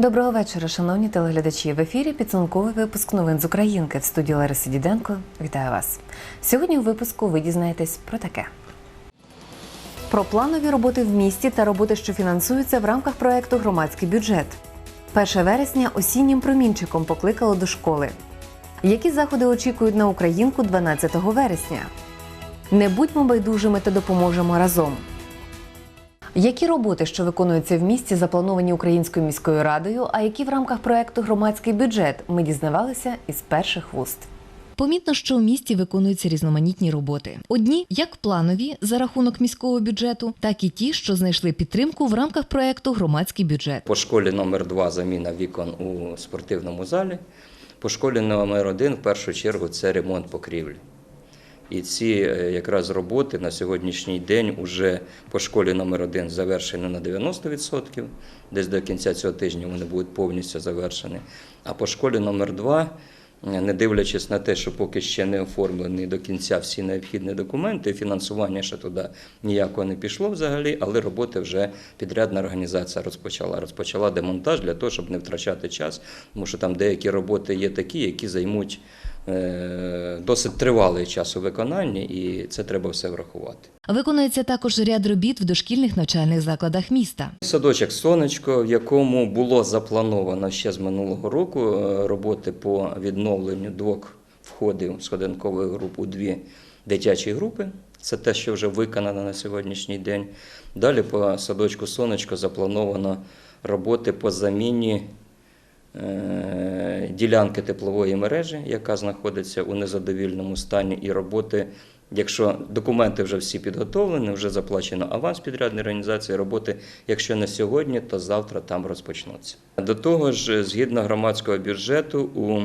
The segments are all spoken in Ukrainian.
Доброго вечора, шановні телеглядачі. В ефірі підсумковий випуск новин з Українки в студії Лариси Діденко. Вітаю вас. Сьогодні у випуску ви дізнаєтесь про таке. Про планові роботи в місті та роботи, що фінансуються в рамках проекту Громадський бюджет. 1 вересня осіннім промінчиком покликало до школи. Які заходи очікують на Українку 12 вересня? Не будьмо байдужими та допоможемо разом. Які роботи, що виконуються в місті, заплановані Українською міською радою, а які в рамках проекту Громадський бюджет ми дізнавалися із перших вуст. Помітно, що у місті виконуються різноманітні роботи. Одні як планові за рахунок міського бюджету, так і ті, що знайшли підтримку в рамках проекту Громадський бюджет. По школі номер 2 заміна вікон у спортивному залі. По школі номер 1 в першу чергу це ремонт покрівлі. І ці е, якраз роботи на сьогоднішній день уже по школі номер 1 завершені на 90%. Десь до кінця цього тижня вони будуть повністю завершені. А по школі номер 2 не дивлячись на те, що поки ще не оформлені до кінця всі необхідні документи, фінансування ще туди ніякого не пішло взагалі, але роботи вже підрядна організація розпочала. Розпочала демонтаж для того, щоб не втрачати час, тому що там деякі роботи є такі, які займуть е, досить тривалий час у виконанні, і це треба все врахувати. Виконується також ряд робіт в дошкільних навчальних закладах міста. Садочок Сонечко, в якому було заплановано ще з минулого року е, роботи по відновленню двох входів сходинкової групи у дві дитячі групи. Це те, що вже виконано на сьогоднішній день. Далі по садочку Сонечко заплановано роботи по заміні е, ділянки теплової мережі, яка знаходиться у незадовільному стані, і роботи. Якщо документи вже всі підготовлені, вже заплачено аванс підрядної організації, роботи, якщо не сьогодні, то завтра там розпочнуться. До того ж, згідно громадського бюджету, у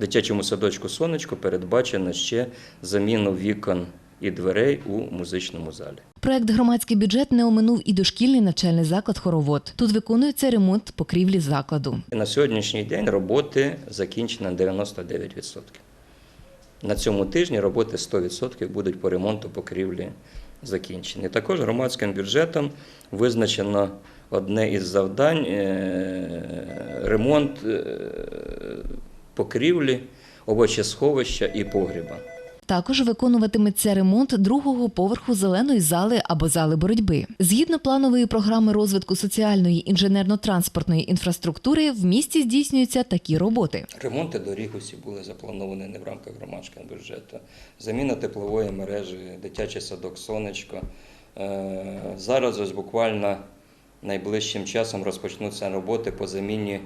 дитячому садочку Сонечко передбачено ще заміну вікон і дверей у музичному залі. Проект Громадський бюджет не оминув і дошкільний навчальний заклад Хоровод. Тут виконується ремонт покрівлі закладу. На сьогоднішній день роботи закінчено на 99%. На цьому тижні роботи 100% будуть по ремонту покрівлі закінчені. Також громадським бюджетом визначено одне із завдань е, ремонт е, покрівлі, овочесховища і погріба. Також виконуватиметься ремонт другого поверху зеленої зали або зали боротьби. Згідно планової програми розвитку соціальної інженерно-транспортної інфраструктури, в місті здійснюються такі роботи. Ремонти доріг усі були заплановані не в рамках громадського бюджету. Заміна теплової мережі, дитячий садок Сонечко. Е, Зараз ось буквально найближчим часом розпочнуться роботи по заміні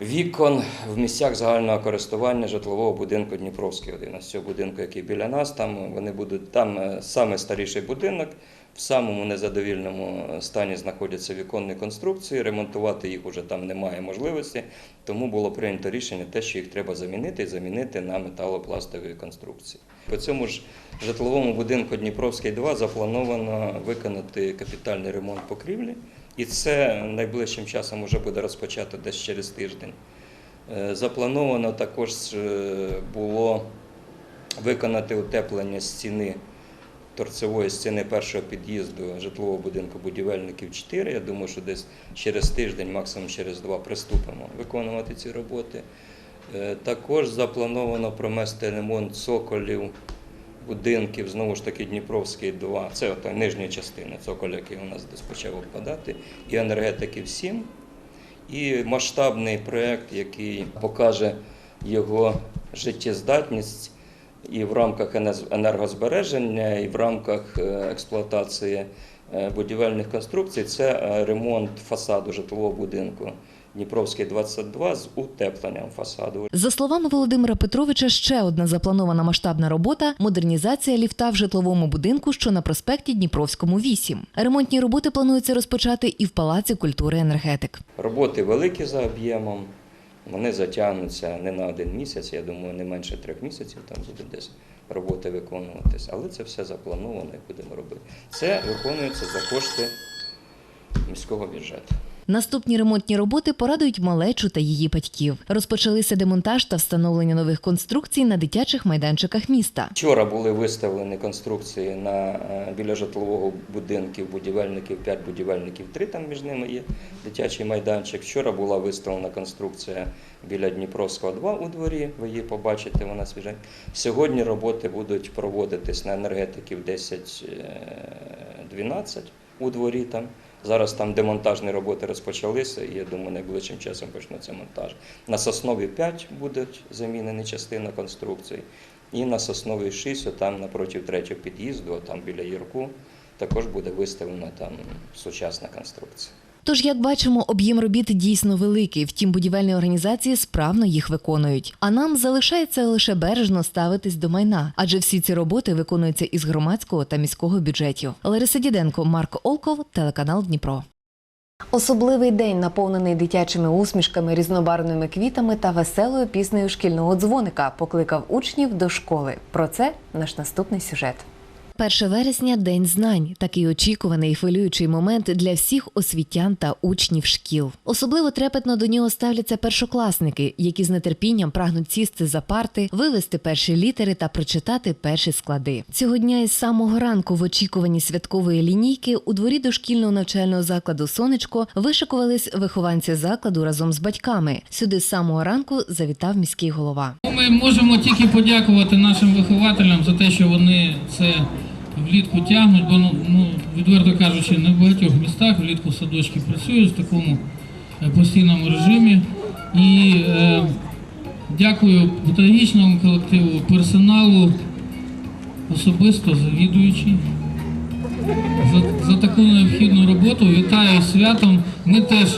вікон в місцях загального користування житлового будинку Дніпровський 11. Цього будинку, який біля нас, там вони будуть там е, саме старіший будинок. В самому незадовільному стані знаходяться віконні конструкції, ремонтувати їх уже там немає можливості, тому було прийнято рішення те, що їх треба замінити і замінити на металопластові конструкції. По цьому ж житловому будинку Дніпровський 2 заплановано виконати капітальний ремонт покрівлі, і це найближчим часом вже буде розпочато десь через тиждень. Е, Заплановано також е, було виконати утеплення стіни торцевої стіни першого під'їзду житлового будинку будівельників 4. Я думаю, що десь через тиждень, максимум через два, приступимо виконувати ці роботи. Е, Також заплановано промести ремонт цоколів будинків, знову ж таки, Дніпровський 2. Це от нижня частина цоколя, який у нас десь почав впадати, і енергетиків 7. І масштабний проєкт, який покаже його життєздатність і в рамках енергозбереження, і в рамках е, експлуатації е, будівельних конструкцій, це е, ремонт фасаду житлового будинку Дніпровський 22 з утепленням фасаду. За словами Володимира Петровича, ще одна запланована масштабна робота модернізація ліфта в житловому будинку, що на проспекті Дніпровському 8. Ремонтні роботи планується розпочати і в Палаці культури енергетик. Роботи великі за об'ємом, вони затягнуться не на один місяць, я думаю, не менше трьох місяців там буде десь роботи виконуватися. Але це все заплановано і будемо робити. Це виконується за кошти міського бюджету. Наступні ремонтні роботи порадують малечу та її батьків. Розпочалися демонтаж та встановлення нових конструкцій на дитячих майданчиках міста. Вчора були виставлені конструкції на е, біля житлового будинку будівельників 5, будівельників 3, там між ними є дитячий майданчик. Вчора була виставлена конструкція біля Дніпровського 2 у дворі. Ви її побачите, вона свіжа. Сьогодні роботи будуть проводитись на енергетиків 10-12 у дворі там. Зараз там демонтажні роботи розпочалися, і я думаю, найближчим часом почнуться монтаж. На соснові 5 будуть замінені частина конструкції, І на соснові 6, там напроти третього під'їзду, там біля Єрку, також буде виставлена там сучасна конструкція. Тож, як бачимо, об'єм робіт дійсно великий. Втім, будівельні організації справно їх виконують. А нам залишається лише бережно ставитись до майна, адже всі ці роботи виконуються із громадського та міського бюджетів. Лариса Діденко, Марко Олков, телеканал Дніпро. Особливий день наповнений дитячими усмішками, різнобарвними квітами та веселою піснею шкільного дзвоника покликав учнів до школи. Про це наш наступний сюжет. 1 вересня день знань, такий очікуваний і хвилюючий момент для всіх освітян та учнів шкіл. Особливо трепетно до нього ставляться першокласники, які з нетерпінням прагнуть сісти за парти, вивести перші літери та прочитати перші склади. Цього дня із самого ранку в очікуванні святкової лінійки у дворі дошкільного навчального закладу Сонечко вишикувались вихованці закладу разом з батьками. Сюди з самого ранку завітав міський голова. Ми можемо тільки подякувати нашим вихователям за те, що вони це влітку тягнуть, бо ну, ну відверто кажучи, не в багатьох містах влітку садочки працюють в такому е, постійному режимі. І е, дякую педагогічному колективу, персоналу, особисто завідуючи за, за таку необхідну роботу. Вітаю святом. Ми теж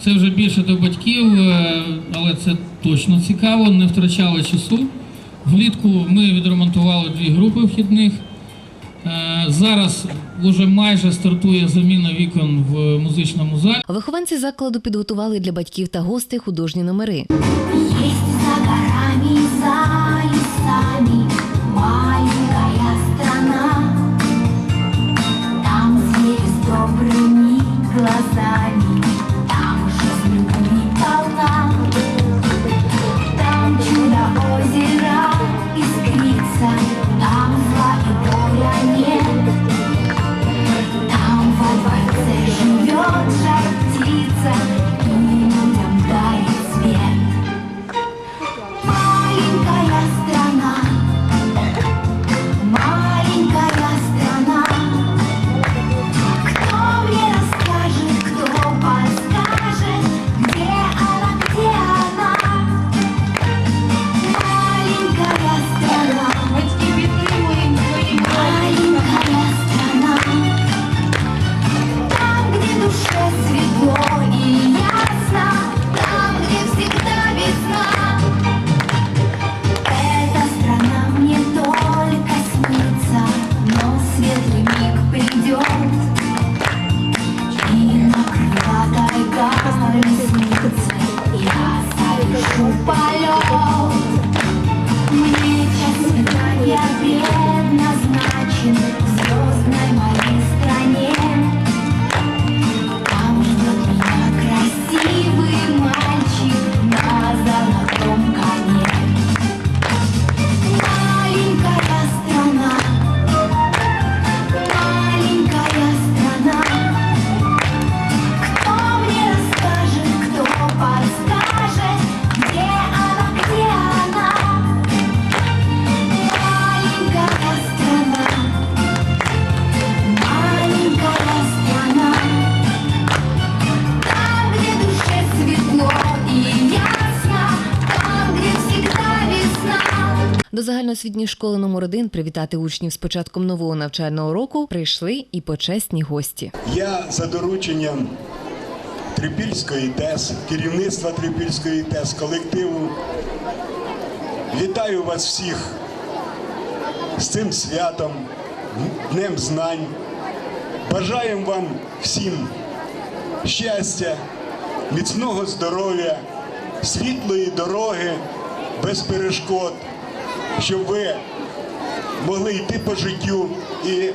це вже більше до батьків, е, але це точно цікаво, не втрачали часу. Влітку ми відремонтували дві групи вхідних. Е, Зараз вже майже стартує заміна вікон в музичному залі. Вихованці закладу підготували для батьків та гостей художні номери. До школи номер 1 привітати учнів з початком нового навчального року прийшли і почесні гості. Я за дорученням Трипільської ТЕС, керівництва Трипільської ТЕС, колективу. Вітаю вас всіх з цим святом, Днем Знань. Бажаємо вам всім щастя, міцного здоров'я, світлої дороги, без перешкод, щоб ви могли йти по життю і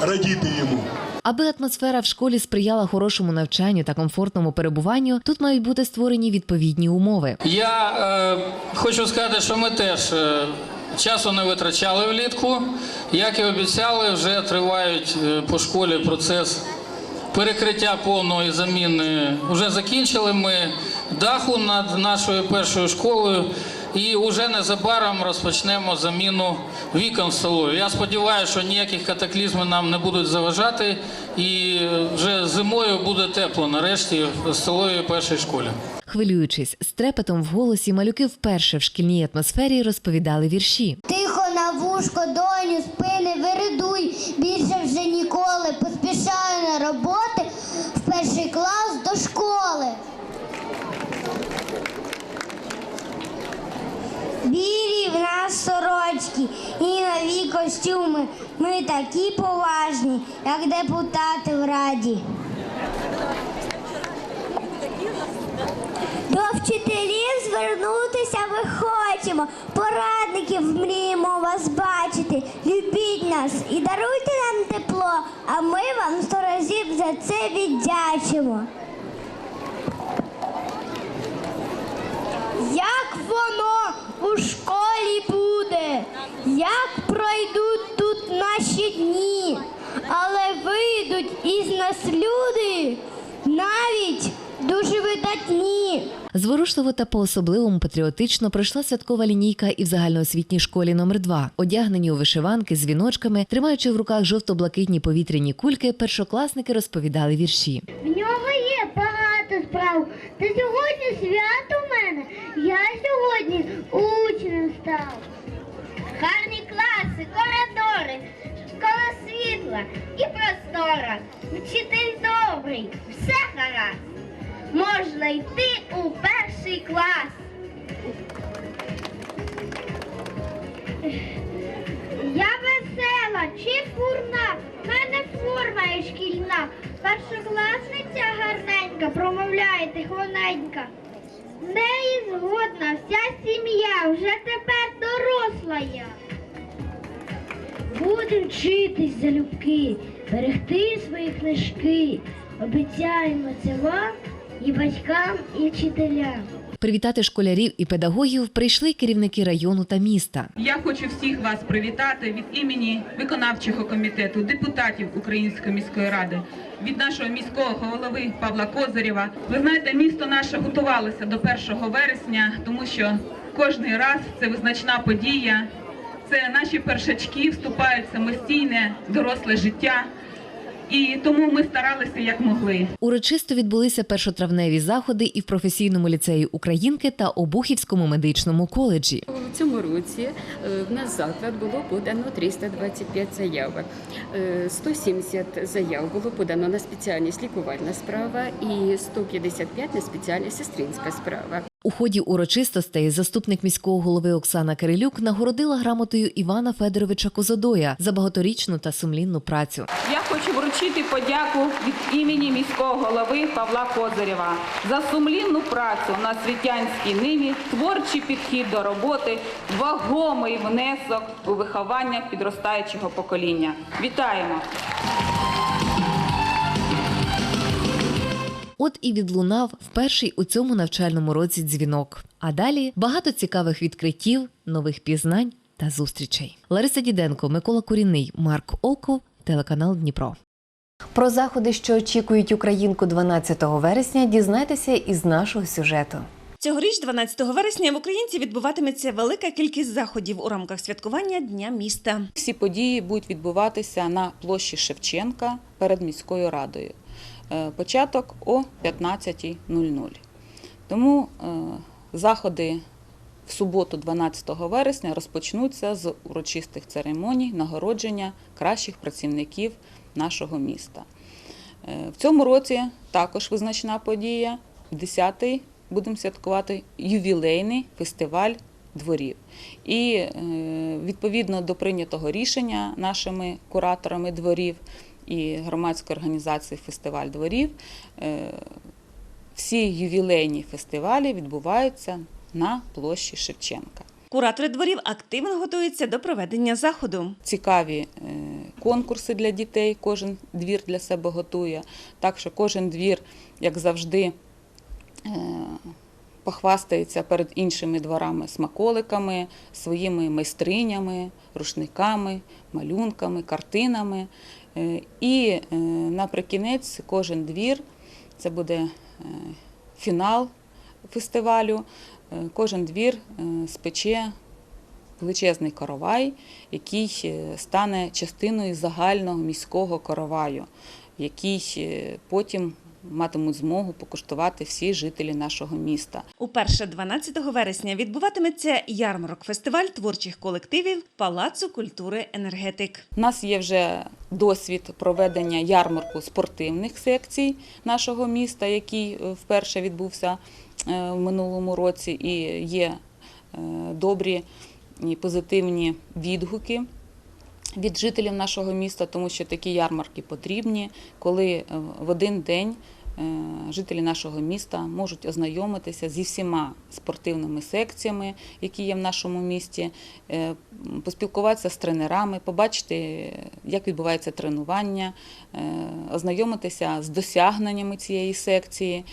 радіти йому. Аби атмосфера в школі сприяла хорошому навчанню та комфортному перебуванню, тут мають бути створені відповідні умови. Я е, хочу сказати, що ми теж е, часу не витрачали влітку. Як і обіцяли, вже тривають е, по школі процес перекриття повної заміни. Вже закінчили ми даху над нашою першою школою. І вже незабаром розпочнемо заміну вікон в столові. Я сподіваюся, що ніяких катаклізмів нам не будуть заважати, і вже зимою буде тепло нарешті в столовій першій школі. Хвилюючись, з трепетом в голосі малюки вперше в шкільній атмосфері розповідали вірші. Тихо на вушко, доню, спини, виридуй, більше вже ніколи. Поспішаю на роботи в перший клас до школи. Білі в нас сорочки і нові костюми. Ми такі поважні, як депутати в раді. До вчителів звернутися ми хочемо, порадників мріємо вас бачити. Любіть нас і даруйте нам тепло, а ми вам сто разів за це віддячимо. Як воно у школі буде, як пройдуть тут наші дні, але вийдуть із нас люди навіть дуже видатні. Зворушливо та по-особливому патріотично пройшла святкова лінійка і в загальноосвітній школі номер 2 Одягнені у вишиванки з віночками, тримаючи в руках жовто-блакитні повітряні кульки, першокласники розповідали вірші. В нього є Сьогодні свято в мене. Я сьогодні учнем став. Гарні класи, коридори, школа світла і простора. Вчитель добрий, все гаразд. Можна йти у перший клас. Я весела чи фурна, в мене форма є шкільна. Першокласниця гарненька, промовляє тихоненька. В неї згодна вся сім'я, вже тепер доросла я. Будем вчитись залюбки, берегти свої книжки. Обіцяємо це вам і батькам, і вчителям. Привітати школярів і педагогів прийшли керівники району та міста. Я хочу всіх вас привітати від імені виконавчого комітету, депутатів Української міської ради, від нашого міського голови Павла Козирєва. Ви знаєте, місто наше готувалося до 1 вересня, тому що кожний раз це визначна подія. Це наші першачки вступають в самостійне доросле життя. І тому ми старалися як могли. Урочисто відбулися першотравневі заходи і в професійному ліцеї Українки та Обухівському медичному коледжі. У цьому році е, в нас заклад було подано 325 заявок. Е, 170 заяв було подано на спеціальність лікувальна справа і 155 на спеціальність сестринська справа. У ході урочистостей заступник міського голови Оксана Кирилюк нагородила грамотою Івана Федоровича Козодоя за багаторічну та сумлінну працю. Я хочу вручити подяку від імені міського голови Павла Козирєва за сумлінну працю на світянській ниві, творчий підхід до роботи, вагомий внесок у виховання підростаючого покоління. Вітаємо! От і відлунав вперший у цьому навчальному році дзвінок. А далі багато цікавих відкриттів, нових пізнань та зустрічей. Лариса Діденко, Микола Курінний, Марк Олков, телеканал Дніпро. Про заходи, що очікують українку 12 вересня, дізнайтеся із нашого сюжету. Цьогоріч, 12 вересня, в Українці відбуватиметься велика кількість заходів у рамках святкування Дня міста. Всі події будуть відбуватися на площі Шевченка перед міською радою. Е, Початок о 15.00. Тому е, заходи в суботу, 12 вересня, розпочнуться з урочистих церемоній нагородження кращих працівників нашого міста. Е, В цьому році також визначна подія. 10-й будемо святкувати ювілейний фестиваль дворів. І відповідно до прийнятого рішення нашими кураторами дворів і громадської організації Фестиваль дворів, е, всі ювілейні фестивалі відбуваються на площі Шевченка. Куратори дворів активно готуються до проведення заходу. цікаві е, конкурси для дітей. Кожен двір для себе готує. Так що кожен двір, як завжди, е, похвастається перед іншими дворами смаколиками, своїми майстринями, рушниками, малюнками, картинами. Е, І е, наприкінець кожен двір це буде е, фінал фестивалю. Кожен двір спече величезний коровай, який стане частиною загального міського короваю, який потім матимуть змогу покуштувати всі жителі нашого міста. Уперше 12 вересня відбуватиметься ярмарок фестиваль творчих колективів Палацу культури енергетик. У нас є вже досвід проведення ярмарку спортивних секцій нашого міста, який е, вперше відбувся е, в минулому році, і є е, добрі і позитивні відгуки. Від жителів нашого міста, тому що такі ярмарки потрібні, коли е, в один день е, жителі нашого міста можуть ознайомитися зі всіма спортивними секціями, які є в нашому місті, е, поспілкуватися з тренерами, побачити, як відбувається тренування, ознайомитися з досягненнями цієї секції.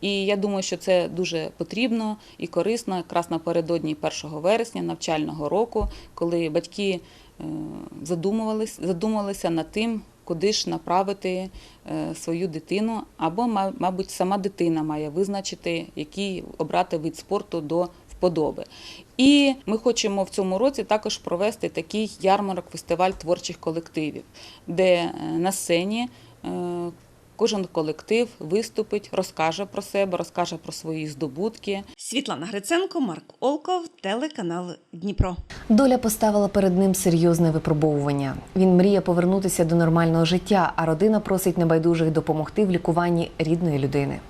І я думаю, що це дуже потрібно і корисно якраз напередодні 1 вересня навчального року, коли батьки е, задумувались, задумалися над тим, куди ж направити е, свою дитину, або, мабуть, сама дитина має визначити, який обрати вид спорту до вподоби. І ми хочемо в цьому році також провести такий ярмарок, фестиваль творчих колективів, де е, на сцені е, кожен колектив виступить, розкаже про себе, розкаже про свої здобутки. Світлана Гриценко, Марк Олков, телеканал Дніпро. Доля поставила перед ним серйозне випробовування. Він мріє повернутися до нормального життя, а родина просить небайдужих допомогти в лікуванні рідної людини.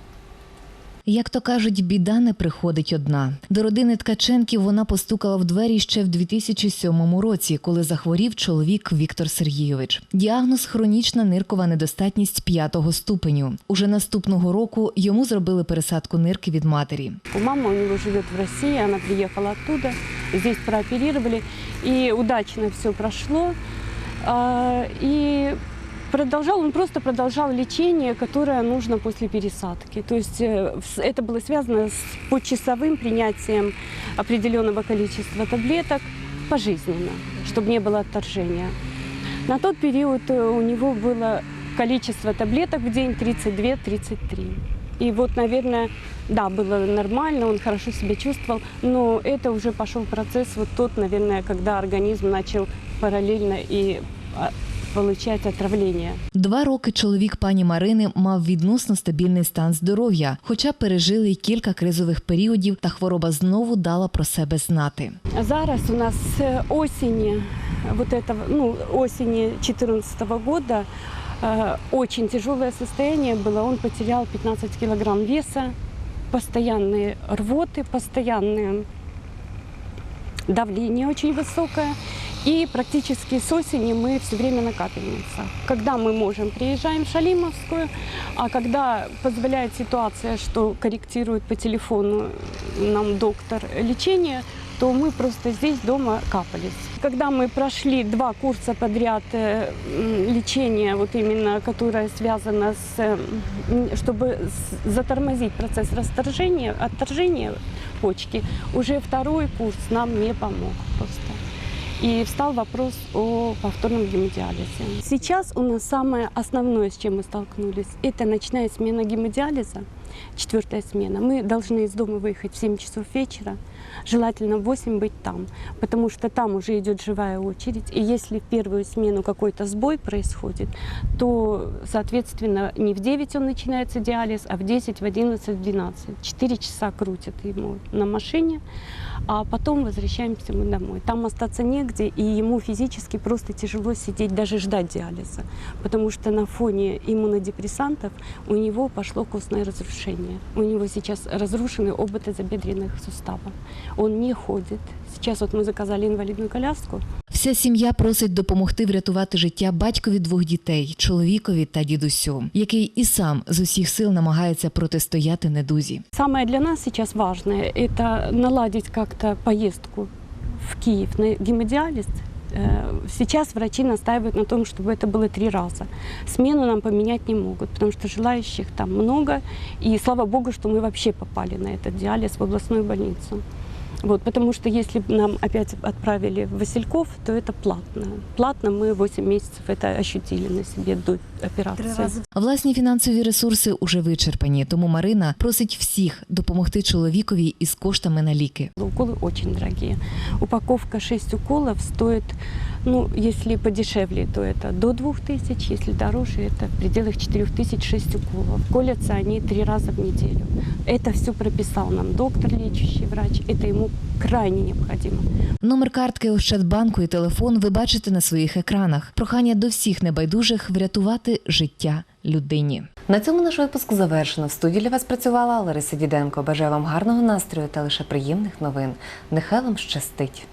Як то кажуть, біда не приходить одна. До родини Ткаченків вона постукала в двері ще в 2007 році, коли захворів чоловік Віктор Сергійович. Діагноз хронічна ниркова недостатність п'ятого ступеню. Уже наступного року йому зробили пересадку нирки від матері. Мама у него живет в России, она приехала оттуда, здесь прооперировали, и удачно все прошло. А, И продолжал, он просто продолжал лечение, которое нужно после пересадки. То есть э, вс- это было связано с почасовым принятием определенного количества таблеток пожизненно, чтобы не было отторжения. На тот период э, у него было количество таблеток в день 32-33. И вот, наверное, да, было нормально, он хорошо себя чувствовал, но это уже пошел процесс вот тот, наверное, когда организм начал параллельно и а, получать отравление. Два роки чоловік пані Марини мав відносно стабільний стан здоров'я, хоча пережили й кілька кризових періодів, та хвороба знову дала про себе знати. А Зараз у нас с осени, вот этого, ну, осени 2014 года э, очень тяжелое состояние было. Он потерял 15 килограмм веса, постоянные рвоты, постоянное давление очень высокое. И практически с осени мы все время на капельницах. Когда мы можем, приезжаем в Шалимовскую, а когда позволяет ситуация, что корректирует по телефону нам доктор лечение, то мы просто здесь дома капались. Когда мы прошли два курса подряд э, м, лечения, вот именно, которое связано с, э, м, чтобы с- затормозить процесс расторжения, отторжения почки, уже второй курс нам не помог просто. И встал вопрос о повторном гемодиализе. Сейчас у нас самое основное, с чем мы столкнулись, это ночная смена гемодиализа, четвертая смена. Мы должны из дома выехать в 7 часов вечера, желательно в 8 быть там, потому что там уже идет живая очередь. И если в первую смену какой-то сбой происходит, то, соответственно, не в 9 он начинается диализ, а в 10, в 11, в 12. 4 часа крутят ему на машине, а потом возвращаемся мы домой. Там остаться негде, и ему физически просто тяжело сидеть, даже ждать диализа, потому что на фоне иммунодепрессантов у него пошло костное разрушение. У него сейчас разрушены оба тазобедренных сустава. Он не ходит. Сейчас вот мы заказали инвалидную коляску, Вся сім'я просить допомогти врятувати життя батькові двох дітей, чоловікові та дідусю, який і сам з усіх сил намагається протистояти недузі. Самое для нас сейчас важное – это наладить как-то поездку в Киев на гемодиализ, э, сейчас врачи настаивают на том, чтобы это было три раза. Смену нам поменять не могут, потому что желающих там много. И слава богу, что мы вообще попали на этот диализ в областную больницу. Вот, потому что если бы нам опять отправили в Васильков, то это платно. Платно мы 8 месяцев это ощутили на себе до операции. Власні фінансові ресурси уже вичерпані, тому Марина просить всіх допомогти чоловікові із коштами на ліки. Уколы очень дорогие. Упаковка 6 уколов стоит, ну, если подешевле, то это до 2000, если дороже, это в пределах 4000 6 уколов. Колятся они три раза в неделю. Это все прописал нам доктор, лечащий врач. Это ему крайне необходимо. Номер картки Ощадбанку і телефон ви бачите на своїх екранах. Прохання до всіх небайдужих врятувати життя людині. На цьому наш випуск завершено. В студії для вас працювала Лариса Діденко. Бажаю вам гарного настрою та лише приємних новин. Нехай вам щастить.